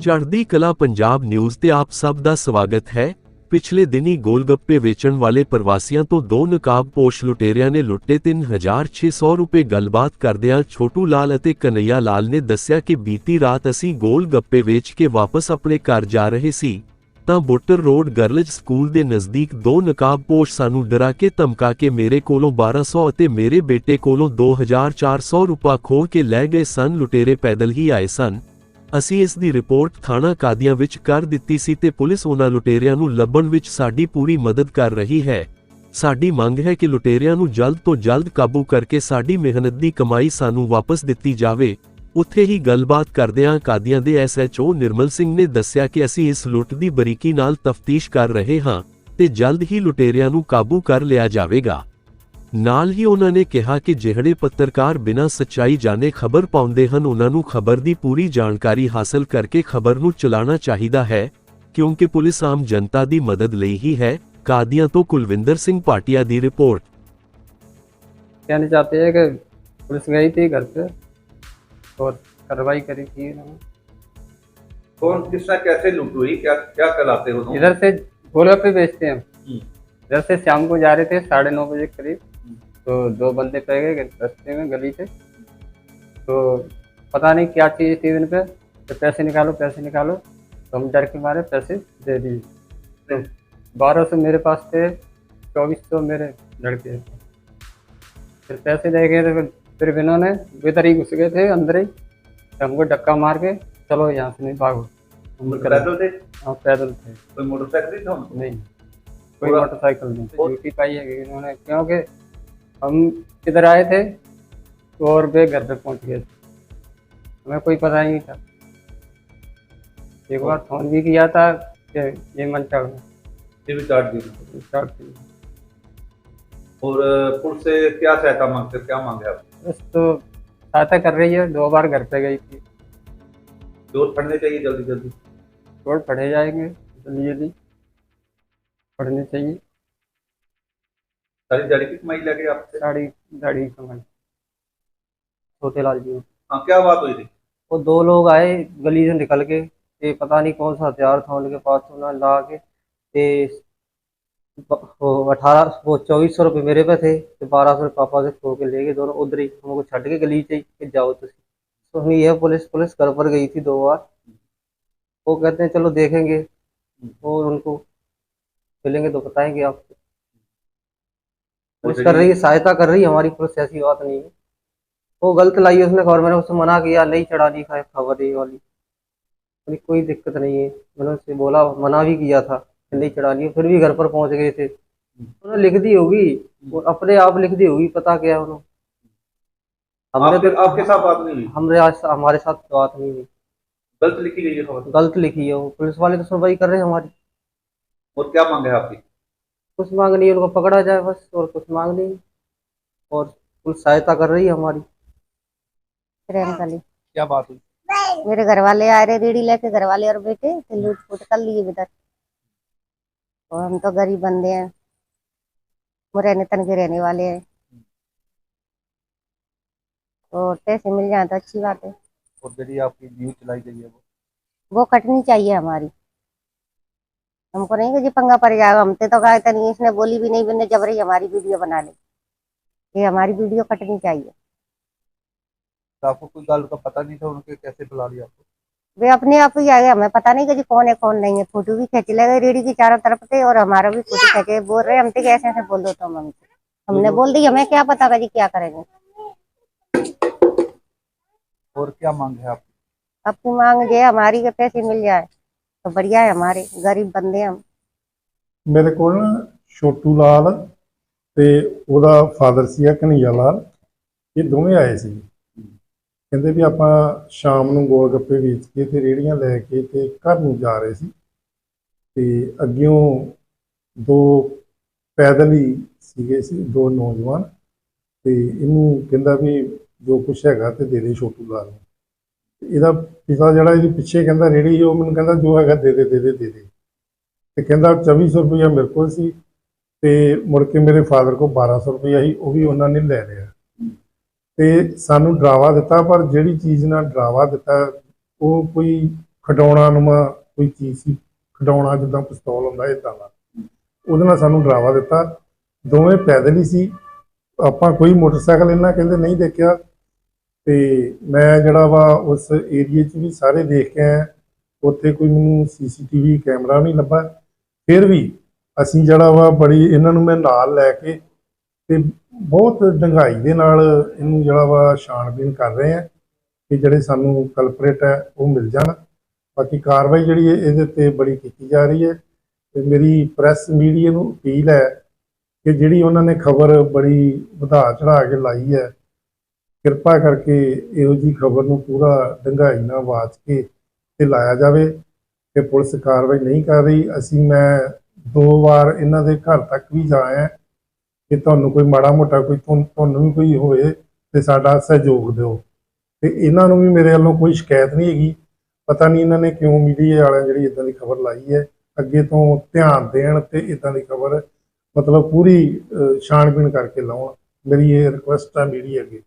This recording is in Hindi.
ਚੜ੍ਹਦੀ ਕਲਾ ਪੰਜਾਬ ਨਿਊਜ਼ ਤੇ ਆਪ ਸਭ ਦਾ ਸਵਾਗਤ ਹੈ ਪਿਛਲੇ ਦਿਨੀ ਗੋਲਗੱਪੇ ਵੇਚਣ ਵਾਲੇ ਪ੍ਰਵਾਸੀਆਂ ਤੋਂ ਦੋ ਨਕਾਬਪੋਸ਼ ਲੁਟੇਰਿਆਂ ਨੇ ਲੁੱਟੇ 3600 ਰੁਪਏ ਗੱਲਬਾਤ ਕਰਦਿਆਂ ਛੋਟੂ ਲਾਲ ਅਤੇ ਕਨਈਆ ਲਾਲ ਨੇ ਦੱਸਿਆ ਕਿ ਬੀਤੀ ਰਾਤ ਅਸੀਂ ਗੋਲਗੱਪੇ ਵੇਚ ਕੇ ਵਾਪਸ ਆਪਣੇ ਘਰ ਜਾ ਰਹੇ ਸੀ ਤਾਂ ਬੁੱਟਰ ਰੋਡ ਗਰਲਜ ਸਕੂਲ ਦੇ ਨਜ਼ਦੀਕ ਦੋ ਨਕਾਬਪੋਸ਼ ਸਾਨੂੰ ਡਰਾ ਕੇ ਧਮਕਾ ਕੇ ਮੇਰੇ ਕੋਲੋਂ 1200 ਅਤੇ ਮੇਰੇ ਬੇਟੇ ਕੋਲੋਂ 2400 ਰੁਪਏ ਖੋਹ ਕੇ ਲੈ ਗਏ ਸਨ ਲੁਟੇਰੇ ਪੈਦਲ ਹੀ ਆਏ ਸਨ ਅਸੀਂ ਇਸ ਦੀ ਰਿਪੋਰਟ ਥਾਣਾ ਕਾਦੀਆਂ ਵਿੱਚ ਕਰ ਦਿੱਤੀ ਸੀ ਤੇ ਪੁਲਿਸ ਉਹਨਾਂ ਲੁਟੇਰਿਆਂ ਨੂੰ ਲੱਭਣ ਵਿੱਚ ਸਾਡੀ ਪੂਰੀ ਮਦਦ ਕਰ ਰਹੀ ਹੈ। ਸਾਡੀ ਮੰਗ ਹੈ ਕਿ ਲੁਟੇਰਿਆਂ ਨੂੰ ਜਲਦ ਤੋਂ ਜਲਦ ਕਾਬੂ ਕਰਕੇ ਸਾਡੀ ਮਿਹਨਤ ਦੀ ਕਮਾਈ ਸਾਨੂੰ ਵਾਪਸ ਦਿੱਤੀ ਜਾਵੇ। ਉੱਥੇ ਹੀ ਗੱਲਬਾਤ ਕਰਦਿਆਂ ਕਾਦੀਆਂ ਦੇ ਐਸਐਚਓ ਨਿਰਮਲ ਸਿੰਘ ਨੇ ਦੱਸਿਆ ਕਿ ਅਸੀਂ ਇਸ ਲੁੱਟ ਦੀ ਬਰੀਕੀ ਨਾਲ ਤਫਤੀਸ਼ ਕਰ ਰਹੇ ਹਾਂ ਤੇ ਜਲਦ ਹੀ ਲੁਟੇਰਿਆਂ ਨੂੰ ਕਾਬੂ ਕਰ ਲਿਆ ਜਾਵੇਗਾ। ਨਾਲ ਹੀ ਉਹਨਾਂ ਨੇ ਕਿਹਾ ਕਿ ਜਿਹੜੇ ਪੱਤਰਕਾਰ ਬਿਨਾਂ ਸੱਚਾਈ ਜਾਣੇ ਖਬਰ ਪਾਉਂਦੇ ਹਨ ਉਹਨਾਂ ਨੂੰ ਖਬਰ ਦੀ ਪੂਰੀ ਜਾਣਕਾਰੀ ਹਾਸਲ ਕਰਕੇ ਖਬਰ ਨੂੰ ਚਲਾਉਣਾ ਚਾਹੀਦਾ ਹੈ ਕਿਉਂਕਿ ਪੁਲਿਸ ਆਮ ਜਨਤਾ ਦੀ ਮਦਦ ਲਈ ਹੀ ਹੈ ਕਾਦੀਆਂ ਤੋਂ ਕੁਲਵਿੰਦਰ ਸਿੰਘ ਪਾਟਿਆ ਦੀ ਰਿਪੋਰਟ कहना चाहते हैं कि पुलिस गई थी घर पे और कार्रवाई करी थी इन्होंने। कौन किस तरह कैसे लूट हुई क्या क्या कहलाते हो तुम इधर से गोलगप्पे बेचते हैं हम हम्म, इधर से शाम को जा रहे थे साढ़े नौ बजे के करीब तो दो बंदे पै गए रस्ते में गली से तो पता नहीं क्या चीज़ थी इन पे। तो पैसे निकालो पैसे निकालो। तो हम डर के मारे पैसे दे दिए। तो बारह सौ मेरे पास थे चौबीस सौ मेरे लड़के। थे फिर पैसे दे गए तो फिर- इन्होंने भीतर ही घुस गए थे अंदर ही। तो हमको डक्का मार के चलो यहाँ से नहीं भागो। कर- पैदल थे? हाँ पैदल थे। कोई मोटरसाइकिल नहीं कोई मोटरसाइकिल नहीं ड्यूटी पाई है इन्होंने क्योंकि हम इधर आए थे? और वे घर पे पहुँच गए थे। हमें कोई पता ही नहीं था। एक बार फ़ोन भी किया था कि ये मन ये भी चार्ज दी स्टार्ट की और पुलिस से क्या सहायता मांगते क्या मांगे आप? बस तो सहायता कर रही है। दो बार घर पे गई थी। ज़ोर फड़ने चाहिए जल्दी जल्दी। रोड पढ़े जाएँगे जल्दी जल्दी। पढ़ने चाहिए। सारी दिहाड़ी की कमाई लगे आपसे? दाढ़ी दाढ़ी कमाई छोटे लाल जी हाँ। क्या बात हुई थी? वो दो लोग आए गली से निकल के ये पता नहीं कौन सा हथियार था उनके पास उन्होंने ला के अठारह वो चौबीस सौ रुपये मेरे पे थे ते बारह सौ पापा से खो के ले गए दोनों उधर ही हमको छट के गली चाहिए कि जाओ तुम। तो हम ये पुलिस पुलिस घर पर गई थी दो बार। वो कहते हैं चलो देखेंगे। और उनको मिलेंगे तो बताएँगे आपको। पुलिस कर रही है सहायता कर रही है हमारी पुलिस ऐसी बात नहीं है। वो गलत लाई उसने खबर मैंने उससे मना किया नहीं चढ़ानी खा खबर ये वाली। बोली कोई दिक्कत नहीं है। मैंने उससे बोला मना भी किया था नहीं चढ़ानी है, फिर भी घर पर पहुँच गए थे। उन्होंने लिख दी होगी और अपने आप लिख दी होगी पता क्या उन्होंने। हमने आपके तो आपके साथ बात नहीं हुई? हमने आज हमारे साथ बात नहीं हुई। गलत लिखी गई है खबर? गलत लिखी है वो। पुलिस वाले तो सुनवाई कर रहे हैं हमारी। और क्या मांगे आपकी? कुछ मांग नहीं है उनको पकड़ा जाए बस और कुछ मांग नहीं। और पुलिस सहायता कर रही है हमारी। ट्रेन का क्या बात हुई? मेरे घर वाले आ रहे रेडी लेके घर वाले और बेटे तो लूट फूट कर लिए इधर। और हम तो गरीब बंदे हैं। मुरैने तन के रहने वाले हैं। और पैसे मिल जाए तो अच्छी बात है। और आपकी न्यूज़ चलाई गई है वो। वो कटनी चाहिए हमारी। हमको नहीं कि पंगा पड़ जाएगा हमसे तो कहा था नहीं इसने बोली भी नहीं मैंने जबरी हमारी वीडियो बना ली। ये हमारी वीडियो कटनी चाहिए। तो आपको कोई गल का पता नहीं था उनके कैसे बुला लिया आपको? वे अपने आप ही आ गए हमें पता नहीं कि कौन है कौन नहीं है। फ़ोटो भी खींच ले गए रेडी की चारों तरफ़ से और हमारा भी फ़ोटो खींचे बोल रहे हम तो कैसे ऐसे बोल दो तुम हमसे हमने बोल दी हमें क्या पता कि जी क्या करेंगे। और क्या मांग है आपकी अपनी मांग ये हमारी के पैसे मिल जाए। तो बढ़िया है हमारे गरीब बंदे हम ਮੇਰੇ ਕੋਲ ਨਾ ਛੋਟੂ ਲਾਲ ਤੇ ਉਹਦਾ ਫਾਦਰ ਸੀਗਾ ਕਨਈਆ ਲਾਲ ਇਹ ਦੋਵੇਂ ਆਏ ਸੀ ਕਹਿੰਦੇ ਵੀ ਆਪਾਂ ਸ਼ਾਮ ਨੂੰ ਗੋਲ ਗੱਪੇ ਵੇਚ ਕੇ ਤੇ ਰੇੜੀਆਂ ਲੈ ਕੇ ਤੇ ਘਰ ਨੂੰ ਜਾ ਰਹੇ ਸੀ ਤੇ ਅੱਗਿਓਂ ਦੋ ਪੈਦਲ ਹੀ ਸੀਗੇ ਸੀ ਦੋ ਨੌਜਵਾਨ ਤੇ ਇਹਨੂੰ ਕਹਿੰਦਾ ਵੀ ਜੋ ਕੁਛ ਹੈਗਾ ਤੇ ਦੇ ਦੇ ਛੋਟੂ ਲਾਲ ਨੂੰ ਤੇ ਇਹਦਾ ਪਿਤਾ ਜਿਹੜਾ ਇਹਦੇ ਪਿੱਛੇ ਕਹਿੰਦਾ ਰੇੜੀ ਸੀ, ਉਹ ਮੈਨੂੰ ਕਹਿੰਦਾ ਜੋ ਹੈਗਾ ਦੇ ਦੇ ਦੇ ਦੇ ਦੇ ਦੇ। ਤੇ ਕਹਿੰਦਾ 2400 ਰੁਪਇਆ ਮੇਰੇ ਕੋਲ ਸੀ ਤੇ ਮੁੜ ਕੇ ਮੇਰੇ ਫਾਦਰ ਕੋਲ 1200 ਰੁਪਇਆ ਸੀ ਉਹ ਵੀ ਉਹਨਾਂ ਨੇ ਲੈ ਲਿਆ। ਤੇ ਸਾਨੂੰ ਡਰਾਵਾ ਦਿੱਤਾ ਪਰ ਜਿਹੜੀ ਚੀਜ਼ ਨਾਲ ਡਰਾਵਾ ਦਿੱਤਾ ਉਹ ਕੋਈ ਖਡਾਉਣਾ ਨੁਮਾ ਕੋਈ ਚੀਜ਼ ਸੀ ਖਡਾਉਣਾ ਜਿੱਦਾਂ ਪਿਸਤੌਲ ਹੁੰਦਾ ਇਦਾਂ ਦਾ। ਉਹਦੇ ਨਾਲ ਸਾਨੂੰ ਡਰਾਵਾ ਦਿੱਤਾ। ਦੋਵੇਂ ਪੈਦਲ ਹੀ ਸੀ। ਆਪਾਂ ਕੋਈ ਮੋਟਰਸਾਈਕਲ ਇਹਨਾਂ ਕਹਿੰਦੇ ਨਹੀਂ ਦੇਖਿਆ। ਤੇ ਮੈਂ ਜਿਹੜਾ ਵਾ ਉਸ ਏਰੀਏ 'ਚ ਵੀ ਸਾਰੇ ਦੇਖ ਕੇ ਆਇਆ। ਉੱਥੇ ਕੋਈ ਮੈਨੂੰ ਸੀਸੀਟੀਵੀ ਕੈਮਰਾ ਨਹੀਂ ਲੱਭਾ। ਫਿਰ ਵੀ ਅਸੀਂ ਜਿਹੜਾ ਵਾ ਬੜੀ, ਇਹਨਾਂ ਨੂੰ ਮੈਂ ਨਾਲ ਲੈ ਕੇ ਤੇ ਬਹੁਤ ਡੰਗਾਈ ਦੇ ਨਾਲ ਇਹਨੂੰ ਜਿਹੜਾ ਵਾ ਛਾਣਬੀਨ ਕਰ ਰਹੇ ਆ ਕਿ ਜਿਹੜੇ ਸਾਨੂੰ ਕਲਪਰੇਟ ਹੈ, ਉਹ ਮਿਲ ਜਾਣ। ਬਾਕੀ ਕਾਰਵਾਈ ਜਿਹੜੀ ਹੈ, ਇਹਦੇ ਤੇ ਬੜੀ ਕੀਤੀ ਜਾ ਰਹੀ ਹੈ ਤੇ ਮੇਰੀ ਪ੍ਰੈਸ ਮੀਡੀਆ ਨੂੰ ਅਪੀਲ ਹੈ ਕਿ ਜਿਹੜੀ ਉਹਨਾਂ ਨੇ ਖਬਰ ਬੜੀ ਵਧਾ ਚੜਾ ਕੇ ਲਾਈ ਹੈ ਕਿਰਪਾ ਕਰਕੇ ਇਹੋ ਜੀ ਖਬਰ ਨੂੰ ਪੂਰਾ ਡੰਗਾਈ ਨਾਲ ਵਾਚ ਕੇ ਤੇ ਲਾਇਆ ਜਾਵੇ ਕਿ ਪੁਲਿਸ ਕਾਰਵਾਈ ਨਹੀਂ ਕਰ ਰਹੀ। ਅਸੀਂ ਮੈਂ ਦੋ ਵਾਰ ਇਹਨਾਂ ਦੇ ਘਰ ਤੱਕ ਵੀ ਜਾਇਆ ਕਿ ਤੁਹਾਨੂੰ ਕੋਈ ਮਾੜਾ ਮੋਟਾ ਕੋਈ ਤੁਹਾਨੂੰ ਵੀ ਕੋਈ ਹੋਵੇ ਤੇ ਸਾਡਾ ਸਹਿਯੋਗ ਦਿਓ। ਤੇ ਇਹਨਾਂ ਨੂੰ ਵੀ ਮੇਰੇ ਵੱਲੋਂ ਕੋਈ ਸ਼ਿਕਾਇਤ ਨਹੀਂ ਹੈਗੀ। ਪਤਾ ਨਹੀਂ ਇਹਨਾਂ ਨੇ ਕਿਉਂ ਮੀਡੀਆ ਵਾਲਿਆਂ ਜਿਹੜੀ ਇਦਾਂ ਦੀ ਖਬਰ ਲਾਈ ਹੈ। ਅੱਗੇ ਤੋਂ ਧਿਆਨ ਦੇਣ ਤੇ ਇਦਾਂ ਦੀ ਖਬਰ ਮਤਲਬ ਪੂਰੀ ਅਹ, ਛਾਣਬੀਣ ਕਰਕੇ ਲਾਉਣ। ਮੇਰੀ ਇਹ ਰਿਕੁਐਸਟ ਹੈ ਮੀਡੀਆ ਅੱਗੇ।